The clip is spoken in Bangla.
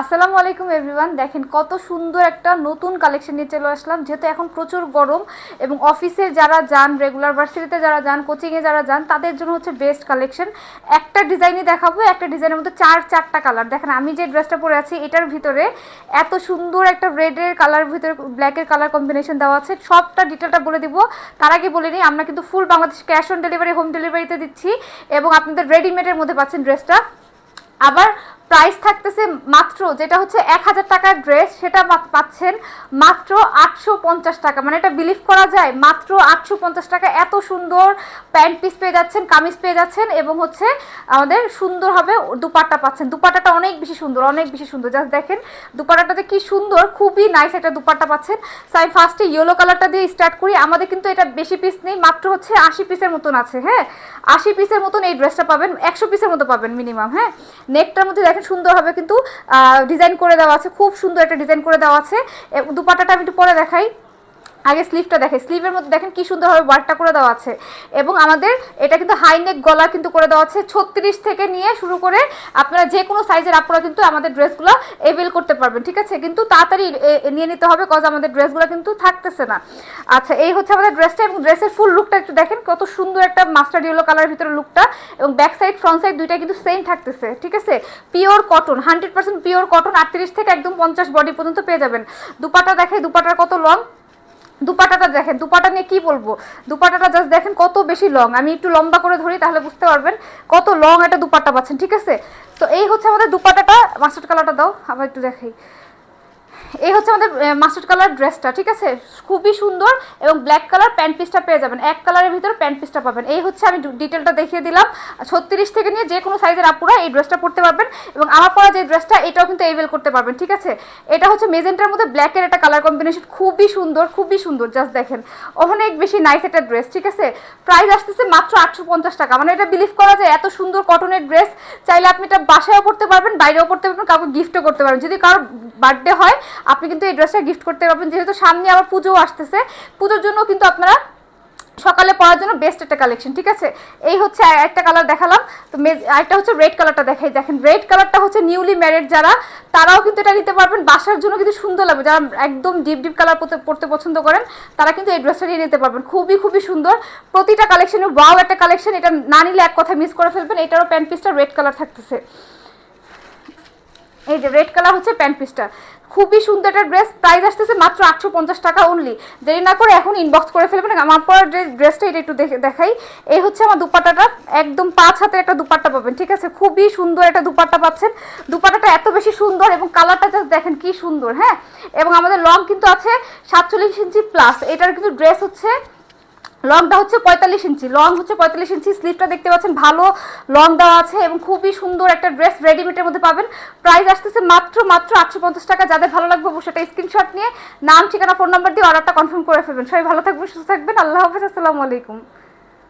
আসসালামু আলাইকুম এভরিওয়ান। দেখেন কত সুন্দর একটা নতুন কালেকশন নিয়ে চলে আসলাম। যেহেতু এখন প্রচুর গরম এবং অফিসে যারা যান রেগুলার ভার্সিটিতে যারা যান কোচিংয়ে যারা যান, তাদের জন্য হচ্ছে বেস্ট কালেকশন একটা ডিজাইনই দেখাবো, একটা ডিজাইনের মধ্যে চার, চারটা কালার দেখেন আমি যে ড্রেসটা পরে আছি, এটার ভিতরে এত সুন্দর একটা রেডের কালার ভিতরে ব্ল্যাকের কালার কম্বিনেশন দেওয়া আছে। সবটা ডিটেলটা বলে দিব। তার আগে বলে নিই, আমরা কিন্তু full Bangladesh cash on delivery home ডেলিভারিতে দিচ্ছি এবং আপনাদের রেডিমেডের মধ্যে পাচ্ছেন ড্রেসটা আবার প্রাইস থাকতেছে মাত্র যেটা হচ্ছে এক হাজার টাকার ড্রেস, সেটা পাচ্ছেন মাত্র আটশো পঞ্চাশ টাকা। মানে এটা বিলিভ করা যায়, মাত্র আটশো পঞ্চাশ টাকা। এত সুন্দর প্যান্ট পিস পেয়ে যাচ্ছেন, কামিজ পেয়ে যাচ্ছেন এবং হচ্ছে আমাদের সুন্দরভাবে দুপাট্টা পাচ্ছেন। দুপাট্টাটা অনেক বেশি সুন্দর, অনেক বেশি সুন্দর। জাস্ট দেখেন দুপাট্টাটাতে কি সুন্দর, খুবই নাইস একটা দুপাট্টা পাচ্ছেন। সো আমি ফার্স্টে ইয়েলো কালারটা দিয়ে স্টার্ট করি। আমাদের কিন্তু এটা বেশি পিস নেই, মাত্র হচ্ছে আশি পিসের মতন আছে হ্যাঁ? আশি পিসের মতন এই ড্রেসটা পাবেন, একশো পিসের মতো পাবেন মিনিমাম হ্যাঁ? নেকটার মধ্যে দেখেন সুন্দরভাবে কিন্তু ডিজাইন করে দেওয়া আছে, খুব সুন্দর একটা ডিজাইন করে দেওয়া আছে। দুপাটাটা আমি একটু পরে দেখাই। আগে স্লিভটা দেখে স্লিভের মধ্যে দেখেন কি সুন্দরভাবে ওয়ার্কটা করে দেওয়া আছে। এবং আমাদের এটা কিন্তু হাই নেক গলা কিন্তু করে দেওয়া আছে। ছত্রিশ থেকে নিয়ে শুরু করে আপনারা যে কোনো সাইজের আপনারা কিন্তু আমাদের ড্রেসগুলো এভেল করতে পারবেন, ঠিক আছে? কিন্তু তাড়াতাড়ি নিয়ে নিতে হবে কজ আমাদের ড্রেসগুলো কিন্তু থাকতেছে না। আচ্ছা এই হচ্ছে আমাদের ড্রেসটা এবং ড্রেসের ফুল লুকটা একটু দেখেন। কত সুন্দর একটা মাস্টার ইয়েলো কালারের ভিতরে লুকটা এবং ব্যাক সাইড ফ্রন্ট সাইড দুইটা কিন্তু সেম থাকতেছে, ঠিক আছে? Pure cotton hundred percent pure cotton আটত্রিশ থেকে একদম পঞ্চাশ বডি পর্যন্ত পেয়ে যাবেন। দুপাটা দেখে, দুপাটার কত লং দুপাটাটা দেখেন, দুপাটা নিয়ে কি বলব? দুপাটাটা জাস্ট দেখেন কত বেশি লং আমি একটু লম্বা করে ধরি তাহলে বুঝতে পারবেন কত লং একটা দুপাটা পাচ্ছেন, ঠিক আছে? তো এই হচ্ছে আমাদের দুপাটাটা। মাস্টার্ড কালারটা দাও, আবার একটু দেখাই। এই হচ্ছে আমাদের মাস্টার্ড কালার ড্রেসটা ঠিক আছে? খুবই সুন্দর এবং ব্ল্যাক কালার প্যান্ট পিসটা পেয়ে যাবেন। এক কালারের ভিতরে প্যান্ট পিসটা পাবেন। এই হচ্ছে আমি ডিটেলটা দেখিয়ে দিলাম। ছত্রিশ থেকে নিয়ে যে কোনো সাইজের আপুরা এই ড্রেসটা পরতে পারবেন এবং আমার পরা যে ড্রেসটা এটাও কিন্তু এভেল করতে পারবেন, ঠিক আছে? এটা হচ্ছে মেজেন্টার মধ্যে ব্ল্যাকের একটা কালার কম্বিনেশন খুবই সুন্দর খুবই সুন্দর জাস্ট দেখেন। অনেক বেশি নাইস একটা ড্রেস ঠিক আছে? প্রাইস আসতেছে মাত্র আটশো পঞ্চাশ টাকা। মানে এটা বিলিভ করা যায়, এত সুন্দর কটনের ড্রেস চাইলে আপনি এটা বাসায়ও পড়তে পারবেন, বাইরেও পড়তে পারবেন, কাউকে গিফটও করতে পারবেন। যদি কারোর বার্থডে হয় আপনি কিন্তু এই ড্রেসটা গিফট করতে পারবেন। যেহেতু সামনে আবার পুজোও আসতেছে, পুজোর জন্য কিন্তু আপনারা সকালে পরার জন্য বেস্ট একটা কালেকশন ঠিক আছে? এই হচ্ছে একটা কালার দেখালাম। তো আরেকটা হচ্ছে রেড কালারটা দেখাই। দেখেন রেড কালারটা হচ্ছে নিউলি ম্যারিড যারা, তারাও কিন্তু এটা নিতে পারবেন। বাসার জন্য কিন্তু সুন্দর লাগবে। যারা একদম ডিপ ডিপ কালার পড়তে পছন্দ করেন, তারা কিন্তু এই ড্রেসটা নিয়ে নিতে পারবেন। খুবই খুবই সুন্দর। প্রতিটা কালেকশনে ওয়াও একটা কালেকশন এটা না নিলে এক কথা মিস করে ফেলবেন। এটারও প্যান্ট পিসটা রেড কালার থাকতেছে। এই যে রেড কালার হচ্ছে প্যান্ট পিসটা খুবই সুন্দর একটা ড্রেস প্রাইস আসতেছে মাত্র আটশো পঞ্চাশ টাকা অনলি দেরি না করে এখন ইনবক্স করে ফেলবেন। আমার পর ড্রেসটা এটা একটু দেখে দেখাই। এই হচ্ছে আমার দুপাট্টাটা। একদম পাঁচ হাতের একটা দুপাট্টা পাবেন, ঠিক আছে? খুবই সুন্দর একটা দুপাট্টা পাচ্ছেন। দুপাট্টাটা এত বেশি সুন্দর এবং কালারটা জাস্ট দেখেন কি সুন্দর হ্যাঁ? এবং আমাদের লং কিন্তু আছে সাতচল্লিশ ইঞ্চি প্লাস এটার কিন্তু ড্রেস হচ্ছে লংটা হচ্ছে পঁয়তাল্লিশ ইঞ্চি। লং হচ্ছে পঁয়তাল্লিশ ইঞ্চি। স্লিভটা দেখতে পাচ্ছেন, ভালো লং দেওয়া আছে এবং খুবই সুন্দর একটা ড্রেস রেডিমেডের মধ্যে পাবেন। প্রাইস আসতেছে মাত্র মাত্র আটশো পঞ্চাশ টাকা। যাদের ভালো লাগবে সেটা স্ক্রিনশট নিয়ে, নাম, ঠিকানা ফোন নাম্বার দিয়ে অর্ডারটা কনফার্ম করে ফেলবেন। সবাই ভালো থাকবেন, সুস্থ থাকবেন। আল্লাহ হাফেজ, আসসালামু আলাইকুম।